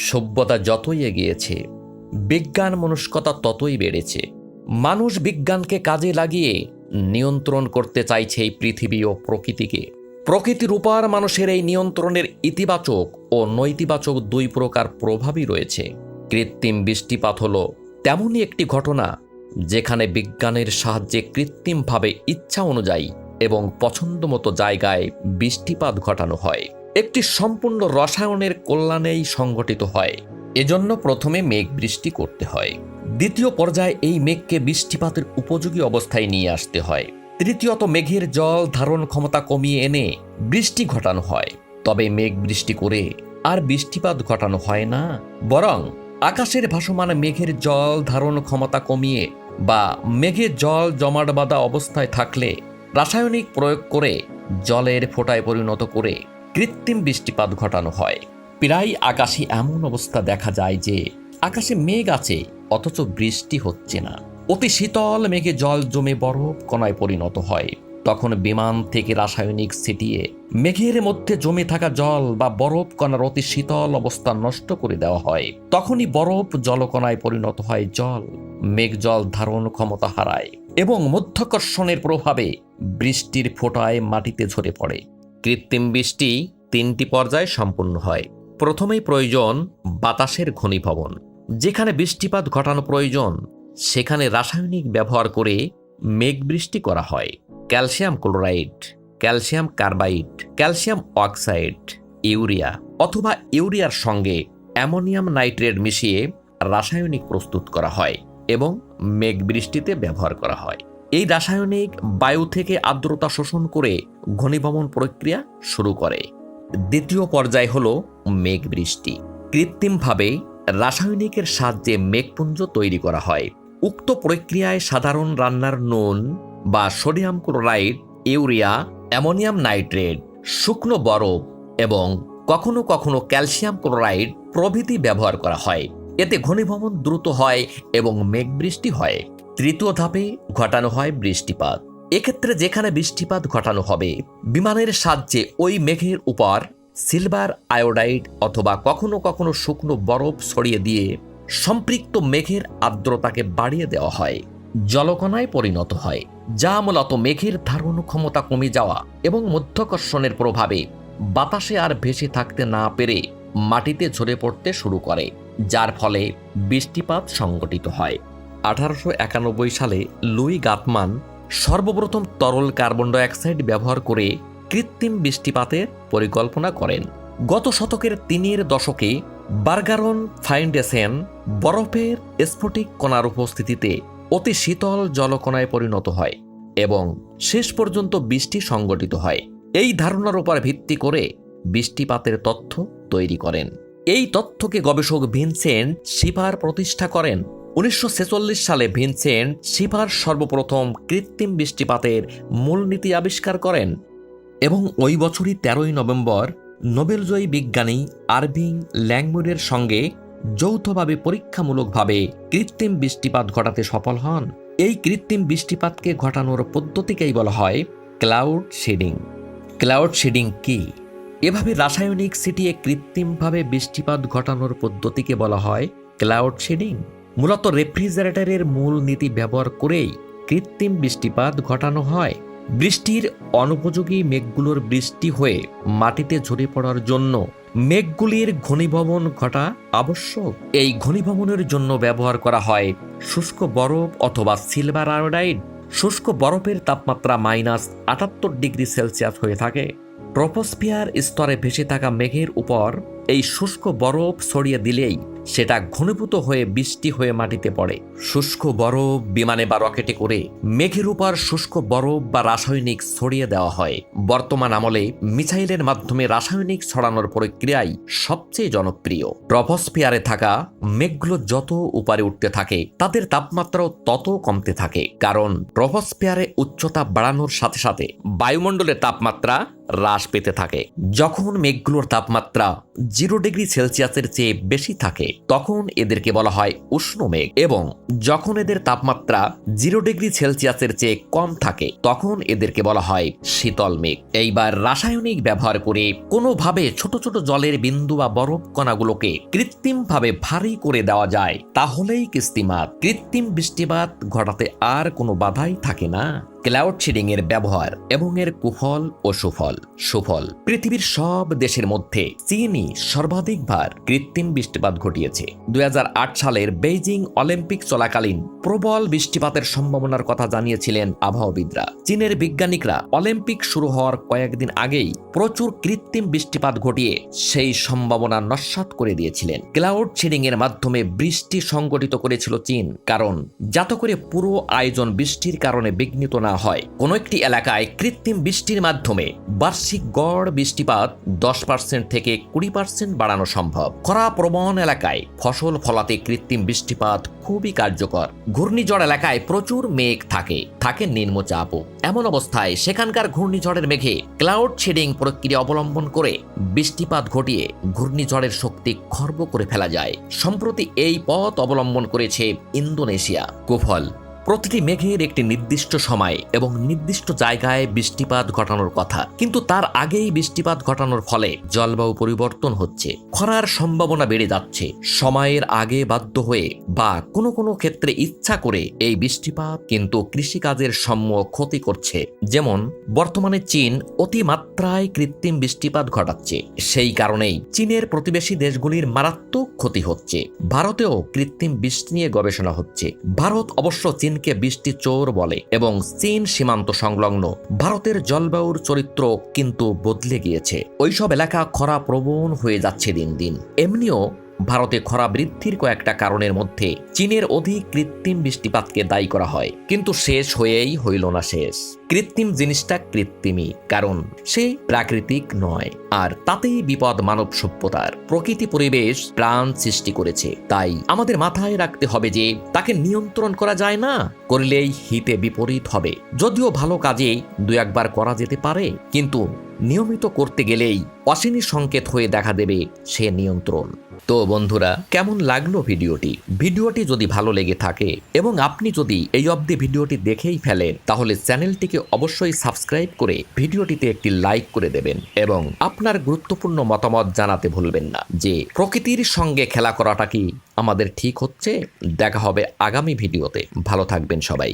সভ্যতা যতই এগিয়েছে, বিজ্ঞান মনস্কতা ততই বেড়েছে। মানুষ বিজ্ঞানকে কাজে লাগিয়ে নিয়ন্ত্রণ করতে চাইছে এই পৃথিবী ও প্রকৃতিকে। প্রকৃতির উপর মানুষের এই নিয়ন্ত্রণের ইতিবাচক ও নৈতিবাচক দুই প্রকার প্রভাবই রয়েছে। কৃত্রিম বৃষ্টিপাত হল তেমনই একটি ঘটনা, যেখানে বিজ্ঞানের সাহায্যে কৃত্রিমভাবে ইচ্ছা অনুযায়ী এবং পছন্দমতো জায়গায় বৃষ্টিপাত ঘটানো হয়। একটি সম্পূর্ণ রসায়নের কল্যাণেই সংগঠিত হয়। এজন্য প্রথমে মেঘ বৃষ্টি করতে হয়। দ্বিতীয় পর্যায়ে এই মেঘকে বৃষ্টিপাতের উপযোগী অবস্থায় নিয়ে আসতে হয়। তৃতীয়ত, মেঘের জল ধারণ ক্ষমতা কমিয়ে এনে বৃষ্টি ঘটানো হয়। তবে মেঘ বৃষ্টি করে আর বৃষ্টিপাত ঘটানো হয় না, বরং আকাশের ভাসমান মেঘের জল ধারণ ক্ষমতা কমিয়ে বা মেঘে জল জমাট বাঁধা অবস্থায় থাকলে রাসায়নিক প্রয়োগ করে জলের ফোঁটায় পরিণত করে কৃত্রিম বৃষ্টিপাত ঘটানো হয়। প্রায় আকাশে এমন অবস্থা দেখা যায় যে, আকাশে মেঘ আছে, অথচ বৃষ্টি হচ্ছে না। অতি শীতল মেঘে জল জমে বরফ কণায় পরিণত হয়। তখন বিমান থেকে রাসায়নিক ছিটিয়ে মেঘের মধ্যে জমে থাকা জল বা বরফ কণার অতি শীতল অবস্থা নষ্ট করে দেওয়া হয়। তখনই বরফ জলকণায় পরিণত হয় জল। মেঘ জল ধারণ ক্ষমতা হারায় এবং মধ্যাকর্ষণের প্রভাবে বৃষ্টির ফোঁটায় মাটিতে ঝরে পড়ে। কৃত্রিম বৃষ্টি তিনটি পর্যায়ে সম্পূর্ণ হয়। প্রথমেই প্রয়োজন বাতাসের ঘনীভবন। যেখানে বৃষ্টিপাত ঘটানো প্রয়োজন, সেখানে রাসায়নিক ব্যবহার করে মেঘ বৃষ্টি করা হয়। Calcium chloride, calcium carbide, calcium oxide, urea অথবা ইউরিয়ার সঙ্গে অ্যামোনিয়াম নাইট্রেট মিশিয়ে রাসায়নিক প্রস্তুত করা হয় এবং মেঘ বৃষ্টিতে ব্যবহার করা হয়। এই রাসায়নিক বায়ু থেকে আর্দ্রতা শোষণ করে ঘনীভবন প্রক্রিয়া শুরু করে। দ্বিতীয় পর্যায় হল মেঘ বৃষ্টি কৃত্রিমভাবে রাসায়নিকের সাহায্যে মেঘপুঞ্জ তৈরি করা হয়। উক্ত প্রক্রিয়ায় সাধারণ রান্নার নুন বা sodium chloride, urea, ammonium nitrate, শুকনো বরফ এবং কখনো কখনো ক্যালসিয়াম ক্লোরাইড প্রভৃতি ব্যবহার করা হয়। এতে ঘনীভবন দ্রুত হয় এবং মেঘ বৃষ্টি হয়। তৃতীয় ধাপে ঘটানো হয় বৃষ্টিপাত। এক্ষেত্রে যেখানে বৃষ্টিপাত ঘটানো হবে, বিমানের সাহায্যে ওই মেঘের উপর সিলভার আয়োডাইড অথবা কখনো কখনো শুকনো বরফ ছড়িয়ে দিয়ে সম্পৃক্ত মেঘের আর্দ্রতাকে বাড়িয়ে দেওয়া হয়, জলকণায় পরিণত হয়, যা মূলত মেঘের ধারণ ক্ষমতা কমে যাওয়া এবং মধ্যাকর্ষণের প্রভাবে বাতাসে আর ভেসে থাকতে না পেরে মাটিতে ঝরে পড়তে শুরু করে, যার ফলে বৃষ্টিপাত সংগঠিত হয়। আঠারোশো একানব্বই সালে লুই গাতমান সর্বপ্রথম তরল কার্বন ডাইঅক্সাইড ব্যবহার করে কৃত্রিম বৃষ্টিপাতের পরিকল্পনা করেন। গত শতকের তিনের দশকে বার্গারন ফাইন্ডেশন বরফের স্ফটিক কণার উপস্থিতিতে অতি শীতল জলকণায় পরিণত হয় এবং শেষ পর্যন্ত বৃষ্টি সংগঠিত হয়। এই ধারণার উপর ভিত্তি করে বৃষ্টিপাতের তথ্য তৈরি করেন। এই তথ্যকে গবেষক ভিনসেন্ট শিপার প্রতিষ্ঠা করেন উনিশশো ছেচল্লিশ সালে ভিনসেন্ট শিপার সর্বপ্রথম কৃত্রিম বৃষ্টিপাতের মূলনীতি আবিষ্কার করেন এবং ওই বছরই তেরোই নভেম্বর নোবেলজয়ী বিজ্ঞানী আরভিং ল্যাংমুরের সঙ্গে যৌথভাবে পরীক্ষামূলকভাবে কৃত্রিম বৃষ্টিপাত ঘটাতে সফল হন। এই কৃত্রিম বৃষ্টিপাতকে ঘটানোর পদ্ধতিকেই বলা হয় ক্লাউড শেডিং। ক্লাউড শেডিং কি? এভাবে রাসায়নিক সিটিয়ে কৃত্রিমভাবে বৃষ্টিপাত ঘটানোর পদ্ধতিকে বলা হয় ক্লাউড শেডিং। মূলত রেফ্রিজারেটরের মূল নীতি ব্যবহার করেই কৃত্রিম বৃষ্টিপাত ঘটানো হয়। বৃষ্টির অনুপযোগী মেঘগুলোর বৃষ্টি হয়ে মাটিতে ঝরে পড়ার জন্য মেঘগুলির ঘনীভবন ঘটা আবশ্যক। এই ঘনীভবনের জন্য ব্যবহার করা হয় শুষ্ক বরফ অথবা সিলভার আয়োডাইড। শুষ্ক বরফের তাপমাত্রা মাইনাস আটাত্তর ডিগ্রি সেলসিয়াস হয়ে থাকে। ট্রপোস্ফিয়ার স্তরে ভেসে থাকা মেঘের উপর এই শুষ্ক বরফ ছড়িয়ে দিলেই সেটা ঘনীভূত হয়ে বৃষ্টি হয়ে মাটিতে পড়ে। শুষ্ক বরফ বিমানে বা রকেটে করে মেঘের উপর শুষ্ক বরফ বা রাসায়নিক ছড়িয়ে দেওয়া হয়। বর্তমান আমলে মিসাইলের মাধ্যমে রাসায়নিক ছড়ানোর প্রক্রিয়াই সবচেয়ে জনপ্রিয়। ট্রপোস্ফিয়ারে থাকা মেঘগুলো যত উপরে উঠতে থাকে, তাদের তাপমাত্রাও তত কমতে থাকে। কারণ ট্রপোস্ফিয়ারে উচ্চতা বাড়ানোর সাথে সাথে বায়ুমণ্ডলের তাপমাত্রা হ্রাস পেতে থাকে। যখন মেঘগুলোর তাপমাত্রা জিরো ডিগ্রি সেলসিয়াসের চেয়ে বেশি থাকে, তখন এদেরকে বলা হয় উষ্ণ মেঘ এবং যখন এদের তাপমাত্রা জিরো ডিগ্রি সেলসিয়াসের চেয়ে কম থাকে, তখন এদেরকে বলা হয় শীতল মেঘ। এইবার রাসায়নিক ব্যবহার করে কোনোভাবে ছোট ছোট জলের বিন্দু বা বরফ কণাগুলোকে কৃত্রিমভাবে ভারী করে দেওয়া যায়, তাহলেই কিস্তিমাত। কৃত্রিম বৃষ্টিপাত ঘটাতে আর কোনো বাধাই থাকে না। ক্লাউড শিডিং এর ব্যবহার এবং এর কুফল ও সুফল। সুফল পৃথিবীর সব দেশের মধ্যে চীনই সর্বাধিকবার কৃত্রিম বৃষ্টিপাত ঘটিয়েছে। দু হাজার আট সালের বেইজিং অলিম্পিক চলাকালীন প্রবল বৃষ্টিপাতের সম্ভাবনার কথা জানিয়েছিলেন আবহাওয়াবিদরা। চীনের বিজ্ঞানিকরা অলিম্পিক শুরু হওয়ার কয়েকদিন আগেই প্রচুর কৃত্রিম বৃষ্টিপাত ঘটিয়ে সেই সম্ভাবনা নস্যাৎ করে দিয়েছিলেন। ক্লাউড শিডিং এর মাধ্যমে বৃষ্টি সংগঠিত করেছিল চীন, কারণ যাতে করে পুরো আয়োজন বৃষ্টির কারণে বিঘ্নিত না হয়, কোনো একটি এলাকায় কৃত্রিম বৃষ্টির মাধ্যমে বার্ষিক গড় বৃষ্টিপাত দশ পার্সেন্ট থেকে কুড়ি পার্সেন্ট বাড়ানো সম্ভব। খরা প্রবণ এলাকায় ফসল ফলাতে কৃত্রিম বৃষ্টিপাত খুবই কার্যকর। ঘূর্ণিঝড় এলাকায় প্রচুর মেঘ থাকে থাকে নিম্নচাপও এমন অবস্থায় সেখানকার ঘূর্ণিঝড়ের মেঘে ক্লাউড শেডিং প্রক্রিয়া অবলম্বন করে বৃষ্টিপাত ঘটিয়ে ঘূর্ণিঝড়ের শক্তি খর্ব করে ফেলা যায়। সম্প্রতি এই পথ অবলম্বন করেছে ইন্দোনেশিয়া। কুফল প্রতিটি মেঘের একটি নির্দিষ্ট সময় এবং নির্দিষ্ট জায়গায় বৃষ্টিপাত ঘটানোর কথা। কিন্তু তার আগেই বৃষ্টিপাত ঘটানোর ফলে জলবায়ু পরিবর্তন হচ্ছে, খরার সম্ভাবনা বেড়ে যাচ্ছে, সময়ের আগে বাধ্য হয়ে বা কোনো কোনো ক্ষেত্রে ইচ্ছা করে এই বৃষ্টিপাত কিন্তু কৃষিকাজের সম্য ক্ষতি করছে। যেমন, বর্তমানে চীন অতিমাত্রায় কৃত্রিম বৃষ্টিপাত ঘটাচ্ছে। সেই কারণেই চীনের প্রতিবেশী দেশগুলির মারাত্মক ক্ষতি হচ্ছে। ভারতেও কৃত্রিম বৃষ্টি নিয়ে গবেষণা হচ্ছে। ভারত অবশ্য চীনকে বৃষ্টি চোর বলে এবং চীন সীমান্ত সংলগ্ন ভারতের জলবায়ুর চরিত্র কিন্তু বদলে গিয়েছে। ওইসব এলাকা খরা প্রবণ হয়ে যাচ্ছে দিন দিন। এমনিও ভারতে খরা বৃদ্ধির কয়েকটা কারণের মধ্যে চীনের অধিক কৃত্রিম বৃষ্টিপাতকে দায়ী করা হয়। কিন্তু শেষ হয়েই হইল না শেষ। কৃত্রিম জিনিসটা কৃত্রিমই, কারণ সে প্রাকৃতিক নয়। আর তাতেই বিপদ মানব সভ্যতার। প্রকৃতি পরিবেশ প্রাণ সৃষ্টি করেছে। তাই আমাদের মাথায় রাখতে হবে যে তাকে নিয়ন্ত্রণ করা যায় না, করলেই হিতে বিপরীত হবে। যদিও ভালো কাজে দু একবার করা যেতে পারে, কিন্তু নিয়মিত করতে গেলেই অশিনী সংকেত হয়ে দেখা দেবে সে নিয়ন্ত্রণ। তো বন্ধুরা, কেমন লাগল ভিডিওটি? ভিডিওটি যদি ভালো লেগে থাকে এবং আপনি যদি এই অবধি ভিডিওটি দেখেই ফেলেন, তাহলে চ্যানেলটিকে অবশ্যই সাবস্ক্রাইব করে ভিডিওটিতে একটি লাইক করে দেবেন এবং আপনার গুরুত্বপূর্ণ মতামত জানাতে ভুলবেন না যে প্রকৃতির সঙ্গে খেলা করাটা কি আমাদের ঠিক হচ্ছে? দেখা হবে আগামী ভিডিওতে। ভালো থাকবেন সবাই।